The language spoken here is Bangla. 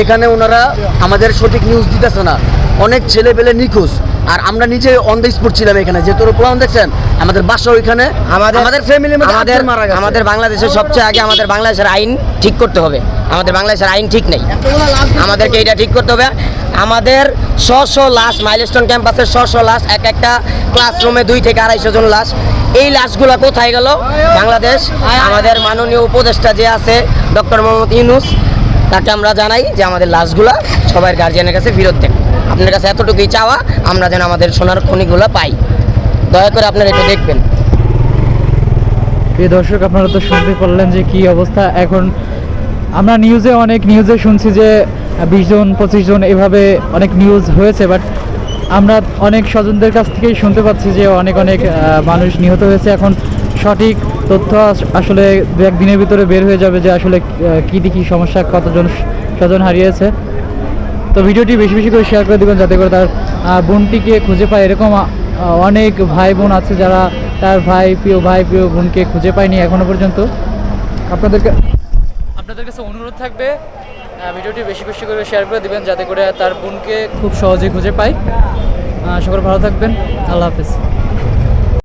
এখানে ওনারা আমাদের সঠিক নিউজ দিতেছে না। অনেক ছেলে পেলে নিখোঁজ। আর আমরা নিজে অন দ্য স্পট ছিলাম এখানে। যে তোর প্রমাণ দেখছেন আমাদের বাসা ওইখানে। আমাদের আমাদের ফ্যামিলি আমাদের মারা গেছে। আমাদের বাংলাদেশের সবচেয়ে আগে আমাদের বাংলাদেশের আইন ঠিক করতে হবে। আমাদের বাংলাদেশের আইন ঠিক নেই। আমাদেরকে এটা ঠিক করতে হবে। আমাদের শ শ লাশ মাইলস্টোন ক্যাম্পাসের শ শ লাশ এক একটা ক্লাসরুমে দুই থেকে আড়াইশো জন লাশ এই লাশগুলো কোথায় গেল? বাংলাদেশ। আমাদের মাননীয় উপদেষ্টা যে আছে ডক্টর মোহাম্মদ ইউনুস তাকে আমরা জানাই যে আমাদের লাশগুলা সবার গার্জিয়ানের কাছে ফেরত দেন। আপনার কাছে এতটুকুই চাওয়া, আমরা যেন আমাদের সোনার খনিগুলো পাই। দয়া করে আপনারা একটু দেখবেন। এই দর্শক, আপনারা তো শুনতে পারলেন যে কি অবস্থা। এখন আমরা নিউজে অনেক নিউজে শুনছি যে বিশ জন, পঁচিশ জন এভাবে অনেক নিউজ হয়েছে বাট আমরা অনেক স্বজনদের কাছ থেকেই শুনতে পাচ্ছি যে অনেক অনেক মানুষ নিহত হয়েছে। এখন সঠিক তথ্য আস- আসলে দু একদিনের ভিতরে বের হয়ে যাবে যে আসলে কী দেখি সমস্যা, কতজন স্বজন হারিয়েছে। তো ভিডিওটি বেশি বেশি করে শেয়ার করে দেবেন যাতে করে তার বোনটিকে খুঁজে পায়। এরকম অনেক ভাই বোন আছে যারা তার ভাই প্রিয় ভাই প্রিয় বোনকে খুঁজে পায়নি এখনও পর্যন্ত। আপনাদেরকে আপনাদের কাছে অনুরোধ থাকবে ভিডিওটি বেশি বেশি করে শেয়ার করে দিবেন যাতে করে তার বোনকে খুব সহজে খুঁজে পায় সকল ভালো থাকবেন। আল্লাহ হাফেজ।